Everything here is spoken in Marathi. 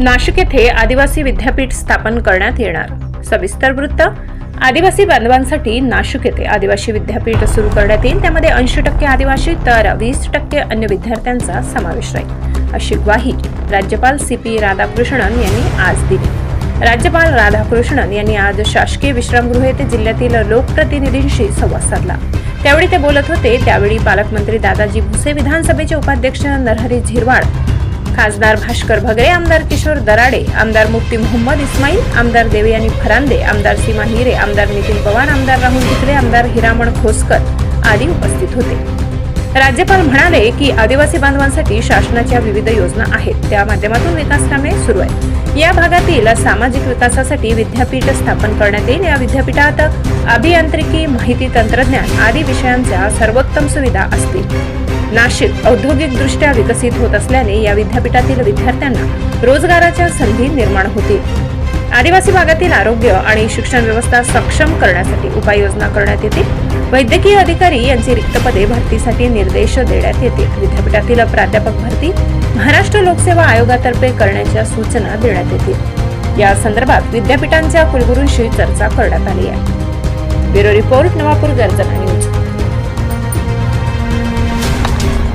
नाशिक येथे आदिवासी विद्यापीठ स्थापन करण्यात येणार. सविस्तर वृत्त आदिवासी बांधवांसाठी नाशिक येथे आदिवासी विद्यापीठ सुरू करण्यात येईल. त्यामध्ये ऐंशी टक्के आदिवासी तर वीस टक्के अन्य विद्यार्थ्यांचा समावेश राहील. अशी ग्वाही राज्यपाल सी पी राधाकृष्णन यांनी आज दिली. राज्यपाल राधाकृष्णन यांनी आज शासकीय विश्रामगृह येथे जिल्ह्यातील लोकप्रतिनिधींशी संवाद साधला. त्यावेळी ते बोलत होते. त्यावेळी पालकमंत्री दादाजी भुसे विधानसभेचे उपाध्यक्ष नरहरी झिरवाड खासदार भास्कर भगरे आमदार किशोर दराडे आमदार मुफ्ती मोहम्मद इस्माईल आमदार देवयानी फरांदे आमदार सीमा हिरे आमदार नितीन पवार आमदार राहुल ढिकले आमदार हिरामण खोसकर आदी उपस्थित होते. राज्यपाल म्हणाले की आदिवासी बांधवांसाठी शासनाच्या विविध योजना आहेत. त्या माध्यमातून विकास कामे सुरू आहेत. या भागातील सामाजिक विकासासाठी विद्यापीठ स्थापन करण्यात येईल. या विद्यापीठात अभियांत्रिकी माहिती तंत्रज्ञान आदी विषयांच्या सर्वोत्तम सुविधा असतील. नाशिक औद्योगिकदृष्ट्या विकसित होत असल्याने या विद्यापीठातील विद्यार्थ्यांना रोजगाराच्या संधी निर्माण होतील. आदिवासी भागातील आरोग्य आणि शिक्षण व्यवस्था सक्षम करण्यासाठी उपाययोजना करण्यात येतील. वैद्यकीय अधिकारी यांची रिक्त पदे भरतीसाठी निर्देश देण्यात येतील. विद्यापीठातील प्राध्यापक भरती महाराष्ट्र लोकसेवा आयोगातर्फे करण्याच्या सूचना देण्यात येतील. या संदर्भात विद्यापीठांच्या कुलगुरूंशी चर्चा करण्यात आली आहे. ब्युरो रिपोर्ट नवापूर गर्जना न्यूज.